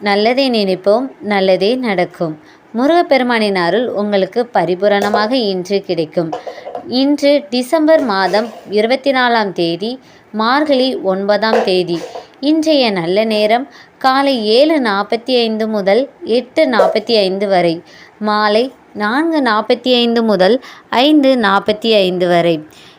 நல்லதை நினைப்போம் நல்லதே நடக்கும். முருகப்பெருமானின் அருள் உங்களுக்கு பரிபூரணமாக இன்று கிடைக்கும். இன்று டிசம்பர் மாதம் இருபத்தி நாலாம் தேதி மார்கழி ஒன்பதாம் தேதி. இன்றைய நல்ல நேரம் காலை ஏழு நாற்பத்தி ஐந்து முதல் எட்டு நாற்பத்தி ஐந்து வரை மாலை நான்கு நாற்பத்தி ஐந்து முதல் ஐந்து நாற்பத்தி ஐந்து வரை.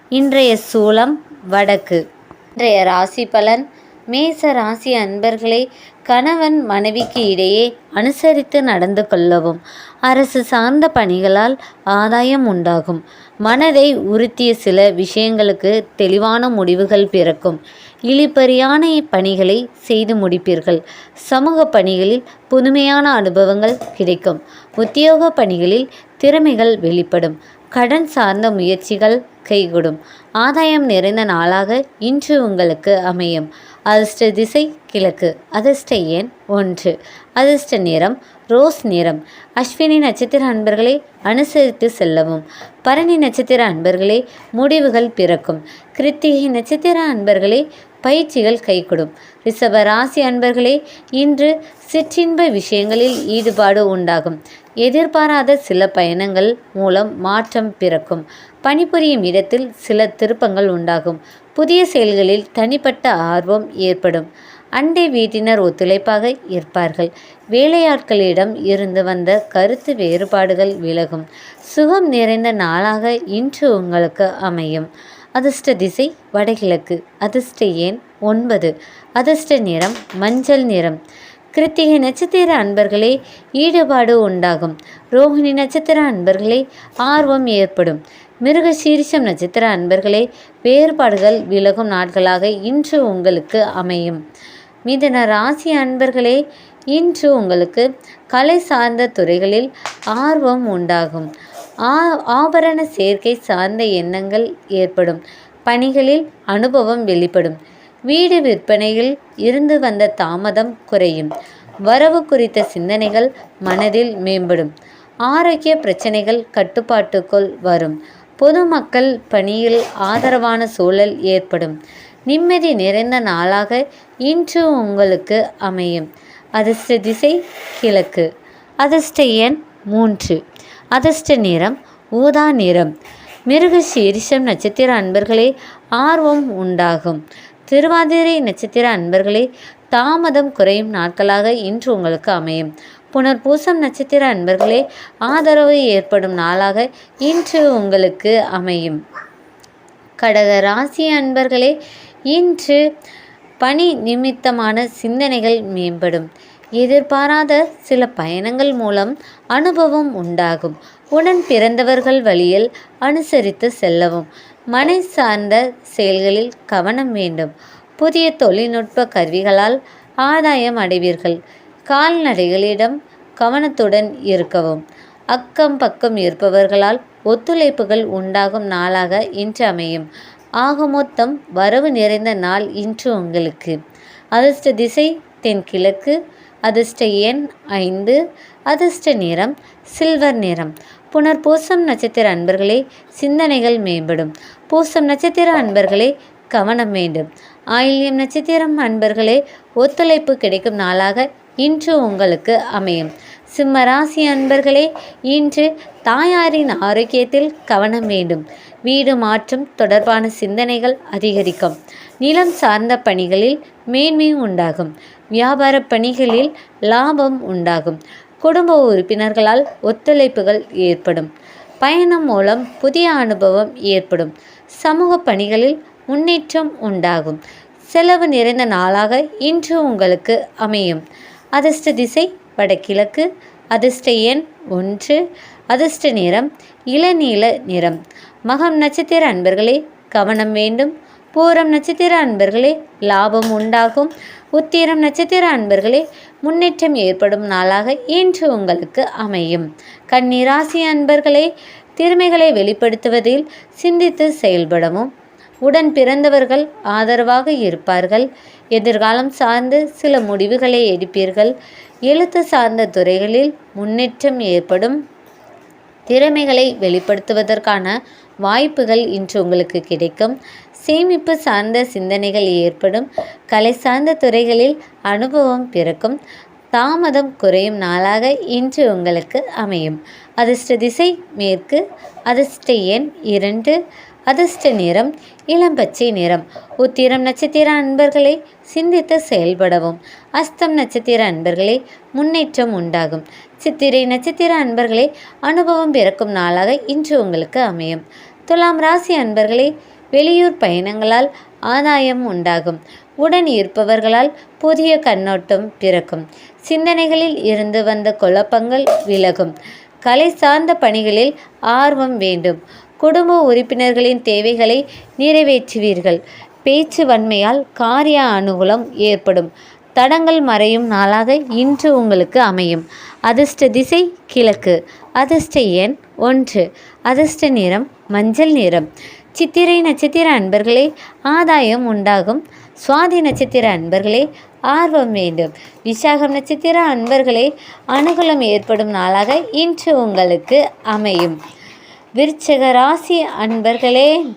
இன்றைய சூளம் வடக்கு. இன்றைய ராசி பலன் மேச ராசி அன்பர்களே கணவன் மனைவிக்கு இடையே அனுசரித்து நடந்து கொள்ளவும் அரசு சார்ந்த பணிகளால் ஆதாயம் உண்டாகும். மனதை உறுத்திய சில விஷயங்களுக்கு தெளிவான முடிவுகள் பிறக்கும். இழிப்பறியான பணிகளை செய்து முடிப்பீர்கள். சமூக பணிகளில் புதுமையான அனுபவங்கள் கிடைக்கும். உத்தியோக பணிகளில் திறமைகள் வெளிப்படும். கடன் சார்ந்த முயற்சிகள் கைகூடும். ஆதாயம் நிறைந்த நாளாக இன்று உங்களுக்கு அமையும். அதிர்ஷ்ட திசை கிழக்கு. அதிர்ஷ்ட எண் ஒன்று. அதிர்ஷ்ட நிறம் ரோஸ் நிறம். அஸ்வினி நட்சத்திர அன்பர்களை அனுசரித்து செல்லவும். பரணி நட்சத்திர அன்பர்களே முடிவுகள் பிறக்கும். கிருத்திகை நட்சத்திர அன்பர்களே பயிற்சிகள் கைகொடும். ரிஷப ராசி அன்பர்களே இன்று சிற்றின்ப விஷயங்களில் ஈடுபாடு உண்டாகும். எதிர்பாராத சில பயணங்கள் மூலம் மாற்றம் பிறக்கும். பணிபுரியும் இடத்தில் சில திருப்பங்கள் உண்டாகும். புதிய செயல்களில் தனிப்பட்ட ஆர்வம் ஏற்படும். அண்டை வீட்டினர் ஒத்துழைப்பாக இருப்பார்கள். வேலையாட்களிடம் இருந்து வந்த கருத்து வேறுபாடுகள் விலகும். சுகம் நிறைந்த நாளாக இன்று உங்களுக்கு அமையும். அதிர்ஷ்ட திசை வடகிழக்கு. அதிர்ஷ்ட எண் ஒன்பது. அதிர்ஷ்ட நிறம் மஞ்சள் நிறம். கிருத்திகை நட்சத்திர அன்பர்களே ஈடுபாடு உண்டாகும். ரோஹிணி நட்சத்திர அன்பர்களே ஆர்வம் ஏற்படும். மிருக சீரிஷம் நட்சத்திர அன்பர்களே வேறுபாடுகள் விலகும் நாட்களாக இன்று உங்களுக்கு அமையும். மிதன ராசி அன்பர்களே இன்று உங்களுக்கு கலை சார்ந்த துறைகளில் ஆர்வம் உண்டாகும். ஆ ஆபரண சேர்க்கை சார்ந்த எண்ணங்கள் ஏற்படும். பணிகளில் அனுபவம் வெளிப்படும். வீடு விற்பனையில் இருந்து வந்த தாமதம் குறையும். வரவு குறித்த சிந்தனைகள் மனதில் மேம்படும். ஆரோக்கிய பிரச்சனைகள் கட்டுப்பாட்டுக்குள் வரும். பொதுமக்கள் பணியில் ஆதரவான சூழல் ஏற்படும். நிம்மதி நிறைந்த நாளாக இன்று உங்களுக்கு அமையும். அதிர்ஷ்ட திசை கிழக்கு. அதிர்ஷ்ட எண் மூன்று. அதிர்ஷ்ட நிறம் ஊதா நிறம். மிருக சீரிஷம் நட்சத்திர அன்பர்களே ஆர்வம் உண்டாகும். திருவாதிரை நட்சத்திர அன்பர்களே தாமதம் குறையும் நாட்களாக இன்று உங்களுக்கு அமையும். புனர்பூசம் நட்சத்திர அன்பர்களே ஆதரவு ஏற்படும் நாளாக இன்று உங்களுக்கு அமையும். கடக ராசி அன்பர்களே இன்று பணி நிமித்தமான சிந்தனைகள் மேம்படும். எதிர்பாராத சில பயணங்கள் மூலம் அனுபவம் உண்டாகும். உடன் பிறந்தவர்கள் வழியில் அனுசரித்து செல்லவும். மனை சார்ந்த செயல்களில் கவனம் வேண்டும். புதிய தொழில்நுட்ப கருவிகளால் ஆதாயம் அடைவீர்கள். கால்நடைகளிடம் கவனத்துடன் இருக்கவும். அக்கம் பக்கம் இருப்பவர்களால் ஒத்துழைப்புகள் உண்டாகும் நாளாக இன்று அமையும். ஆக மொத்தம் வரவு நிறைந்த நாள் இன்று உங்களுக்கு. அதிர்ஷ்ட திசை தென்கிழக்கு அதிர்ஷ்ட எண் ஐந்து அதிர்ஷ்ட நிறம் சில்வர் நிறம். புனர் பூசம் நட்சத்திர அன்பர்களே சிந்தனைகள் மேம்படும். பூசம் நட்சத்திர அன்பர்களே கவனம் வேண்டும். ஆயில்யம் நட்சத்திரம் அன்பர்களே ஒத்துழைப்பு கிடைக்கும் நாளாக இன்று உங்களுக்கு அமையும். சிம்ம ராசி அன்பர்களே இன்று தாயாரின் ஆரோக்கியத்தில் கவனம் வேண்டும். வீடு மாற்றம் தொடர்பான சிந்தனைகள் அதிகரிக்கும். நிலம் சார்ந்த பணிகளில் மேன்மை உண்டாகும். வியாபார பணிகளில் லாபம் உண்டாகும். குடும்ப உறுப்பினர்களால் ஒத்துழைப்புகள் ஏற்படும். பயணம் மூலம் புதிய அனுபவம் ஏற்படும். சமூக பணிகளில் முன்னேற்றம் உண்டாகும். செலவு நிறைந்த நாளாக இன்று உங்களுக்கு அமையும். அதிர்ஷ்ட திசை வடகிழக்கு அதிர்ஷ்ட எண் ஒன்று அதிர்ஷ்ட நிறம் இளநீல நிறம். மகம் நட்சத்திர அன்பர்களே கவனம் வேண்டும். பூரம் நட்சத்திர அன்பர்களே லாபம் உண்டாகும். உத்திரம் நட்சத்திர அன்பர்களே முன்னேற்றம் ஏற்படும் நாளாக இன்று உங்களுக்கு அமையும். கன்னிராசி அன்பர்களே திறமைகளை வெளிப்படுத்துவதில் சிந்தித்து செயல்படவும் உடன் பிறந்தவர்கள் ஆதரவாக இருப்பார்கள். எதிர்காலம் சார்ந்து சில முடிவுகளை எடுப்பீர்கள். எழுத்து சார்ந்த துறைகளில் முன்னேற்றம் ஏற்படும். திறமைகளை வெளிப்படுத்துவதற்கான வாய்ப்புகள் இன்று உங்களுக்கு கிடைக்கும். சேமிப்பு சார்ந்த சிந்தனைகள் ஏற்படும். கலை சார்ந்த துறைகளில் அனுபவம் பிறக்கும். தாமதம் குறையும் நாளாக இன்று உங்களுக்கு அமையும். அதிர்ஷ்ட திசை மேற்கு அதிர்ஷ்ட எண் இரண்டு அதிர்ஷ்ட நிறம் இளம்பச்சை நிறம். உத்திரம் நட்சத்திர அன்பர்களை சிந்தித்து செயல்படவும். அஸ்தம் நட்சத்திர அன்பர்களே முன்னேற்றம் உண்டாகும். சித்திரை நட்சத்திர அன்பர்களே அனுபவம் பிறக்கும் நாளாக இன்று உங்களுக்கு அமையும். துலாம் ராசி அன்பர்களே வெளியூர் பயணங்களால் ஆதாயம் உண்டாகும். உடன் இருப்பவர்களால் புதிய கண்ணோட்டம் பிறக்கும். சிந்தனைகளில் இருந்து வந்த குழப்பங்கள் விலகும். கலை சார்ந்த பணிகளில் ஆர்வம் வேண்டும். குடும்ப உறுப்பினர்களின் தேவைகளை நிறைவேற்றுவீர்கள். பேச்சு வன்மையால் காரிய அனுகூலம் ஏற்படும். தடங்கள் மறையும் நாளாக இன்று உங்களுக்கு அமையும். அதிர்ஷ்ட திசை கிழக்கு. அதிர்ஷ்ட எண் ஒன்று. அதிர்ஷ்ட நிறம் மஞ்சள் நிறம். சித்திரை நட்சத்திர அன்பர்களே ஆதாயம் உண்டாகும் சுவாதி நட்சத்திர அன்பர்களே ஆர்வம் வேண்டும். விசாகம் நட்சத்திர அன்பர்களே அனுகூலம் ஏற்படும் நாளாக இன்று உங்களுக்கு அமையும். விருச்சக ராசி அன்பர்களே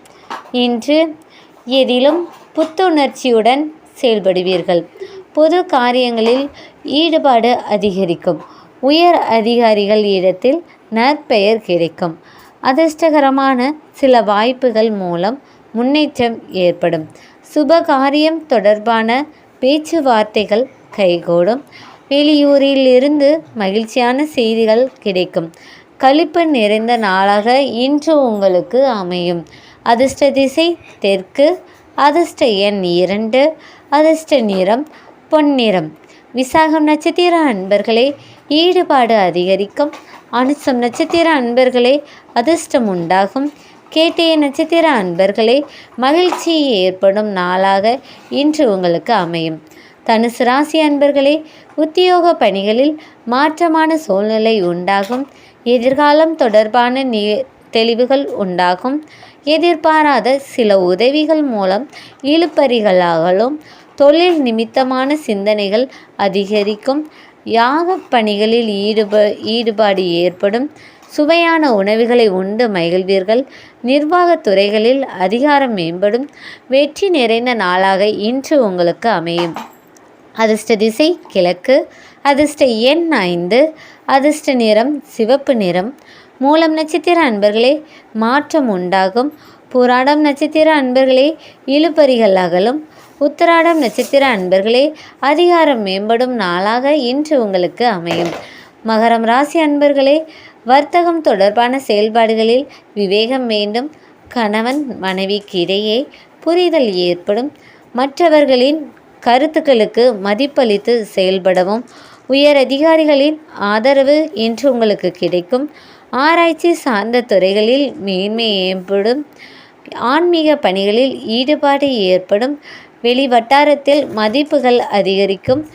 இன்று எதிலும் புத்துணர்ச்சியுடன் செயல்படுவீர்கள். பொது காரியங்களில் ஈடுபாடு அதிகரிக்கும். உயர் அதிகாரிகள் இடத்தில் நற்பெயர் கிடைக்கும். அதிர்ஷ்டகரமான சில வாய்ப்புகள் மூலம் முன்னேற்றம் ஏற்படும். சுபகாரியம் தொடர்பான பேச்சுவார்த்தைகள் கைகூடும். வெளியூரில் இருந்து மகிழ்ச்சியான செய்திகள் கிடைக்கும். கழிப்பு நிறைந்த நாளாக இன்று உங்களுக்கு அமையும். அதிர்ஷ்ட திசை தெற்கு அதிர்ஷ்ட எண் இரண்டு அதிர்ஷ்ட நிறம் பொன்னிறம். விசாகம் நட்சத்திர அன்பர்களே ஈடுபாடு அதிகரிக்கும். அனுசம் நட்சத்திர அன்பர்களே அதிர்ஷ்டம் உண்டாகும். கேட்டிய நட்சத்திர அன்பர்களே மகிழ்ச்சி ஏற்படும் நாளாக இன்று உங்களுக்கு அமையும். தனுசு ராசி அன்பர்களே உத்தியோக பணிகளில் மாற்றமான சூழ்நிலை உண்டாகும். எதிர்காலம் தொடர்பான நி தெளிவுகள் உண்டாகும். எதிர்பாராத சில உதவிகள் மூலம் இழுப்பறிகளாகலும் தொழில் நிமித்தமான சிந்தனைகள் அதிகரிக்கும். யாக பணிகளில் ஈடுப ஈடுபாடு ஏற்படும். சுவையான உணவுகளை உண்டு மகிழ்வீர்கள். நிர்வாகத் துறைகளில் அதிகாரம் மேம்படும். வெற்றி நிறைந்த நாளாக இன்று உங்களுக்கு அமையும். அதிர்ஷ்ட திசை கிழக்கு. அதிர்ஷ்ட எண் ஐந்து. அதிர்ஷ்ட நிறம் சிவப்பு நிறம். மூலம் நட்சத்திர அன்பர்களே மாற்றம் உண்டாகும். புராடம் நட்சத்திர அன்பர்களே இழுபறிகள் அகலும். உத்தராடம் நட்சத்திர அன்பர்களே அதிகாரம் மேம்படும் நாளாக இன்று உங்களுக்கு அமையும். மகரம் ராசி அன்பர்களே வர்த்தகம் தொடர்பான செயல்பாடுகளில் விவேகம் வேண்டும். கணவன் மனைவிக்கு இடையே புரிதல் ஏற்படும். மற்றவர்களின் கருத்துக்களுக்கு மதிப்பளித்து செயல்படவும். உயர் அதிகாரிகளின் ஆதரவு இன்று உங்களுக்கு கிடைக்கும். ஆராய்ச்சி சார்ந்த துறைகளில் மேன்மை ஏற்படும். ஆன்மீக பணிகளில் ஈடுபாடு ஏற்படும். வெளி வட்டாரத்தில் மதிப்புகள் அதிகரிக்கும்.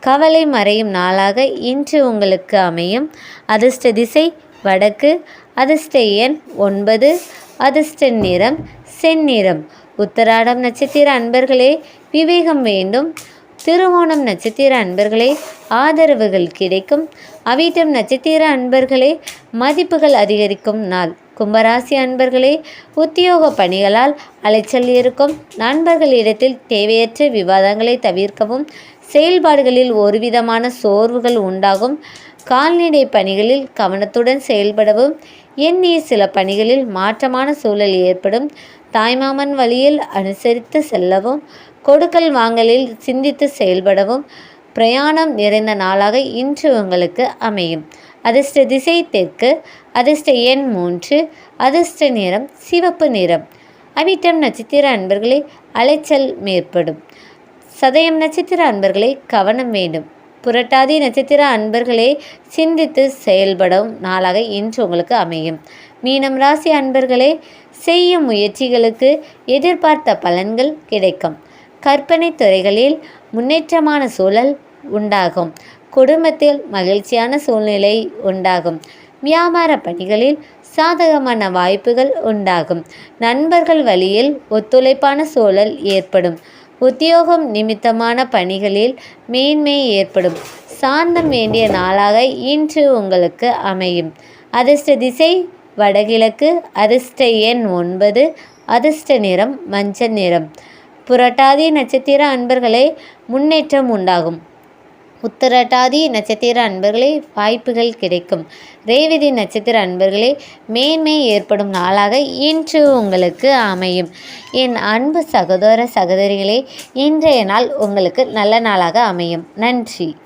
கவலை மறையும் நாளாக இன்று உங்களுக்கு அமையும். அதிர்ஷ்ட திசை வடக்கு அதிர்ஷ்ட எண் ஒன்பது அதிர்ஷ்ட நிறம் செந்நிறம். உத்தராடம் நட்சத்திர அன்பர்களே விவேகம் வேண்டும். திருவோணம் நட்சத்திர அன்பர்களே ஆதரவுகள் கிடைக்கும். அவிட்டம் நட்சத்திர அன்பர்களே மதிப்புகள் அதிகரிக்கும் நாள். கும்பராசி அன்பர்களே உத்தியோக பணிகளால் அலைச்சல் இருக்கும். நண்பர்களிடத்தில் தேவையற்ற விவாதங்களை தவிர்க்கவும் செயல்பாடுகளில் ஒருவிதமான சோர்வுகள் உண்டாகும். கால்நடை பணிகளில் கவனத்துடன் செயல்படவும். எண்ணிய சில பணிகளில் மாற்றமான சூழல் ஏற்படும். தாய்மாமன் வழியில் அனுசரித்து செல்லவும். கொடுக்கல் வாங்கலில் சிந்தித்து செயல்படவும். பிரயாணம் நிறைந்த நாளாக இன்று உங்களுக்கு அமையும். அதிர்ஷ்ட திசை தெற்கு அதிர்ஷ்ட எண் மூன்று அதிர்ஷ்ட நிறம் சிவப்பு நிறம். அவிட்டம் நட்சத்திர அன்பர்களே அலைச்சல் மேற்படும். சதயம் நட்சத்திர அன்பர்களை கவனம் வேண்டும். புரட்டாதி நட்சத்திர அன்பர்களே சிந்தித்து செயல்படும் நாளாக இன்று உங்களுக்கு அமையும். மீனம் ராசி அன்பர்களே செய்யும் முயற்சிகளுக்கு எதிர்பார்த்த பலன்கள் கிடைக்கும். கற்பனை துறைகளில் முன்னேற்றமான சூழல் உண்டாகும். குடும்பத்தில் மகிழ்ச்சியான சூழ்நிலை உண்டாகும். வியாபார பணிகளில் சாதகமான வாய்ப்புகள் உண்டாகும். நண்பர்கள் வழியில் ஒத்துழைப்பான சூழல் ஏற்படும். உத்தியோகம் நிமித்தமான பணிகளில் மேன்மை ஏற்படும். சாந்தம் வேண்டிய நாளாக இன்று உங்களுக்கு அமையும். அதிர்ஷ்ட திசை வடகிழக்கு அதிர்ஷ்ட எண் ஒன்பது அதிர்ஷ்ட நிறம் மஞ்சள் நிறம். புரட்டாதி நட்சத்திர அன்பர்களே முன்னேற்றம் உண்டாகும். உத்தரட்டாதி நட்சத்திர அன்பர்களே வாய்ப்புகள் கிடைக்கும். ரேவதி நட்சத்திர அன்பர்களே மேன்மை ஏற்படும் நாளாக இன்று உங்களுக்கு அமையும். என் அன்பு சகோதர சகோதரிகளே இன்றைய நாள் உங்களுக்கு நல்ல நாளாக அமையும். நன்றி.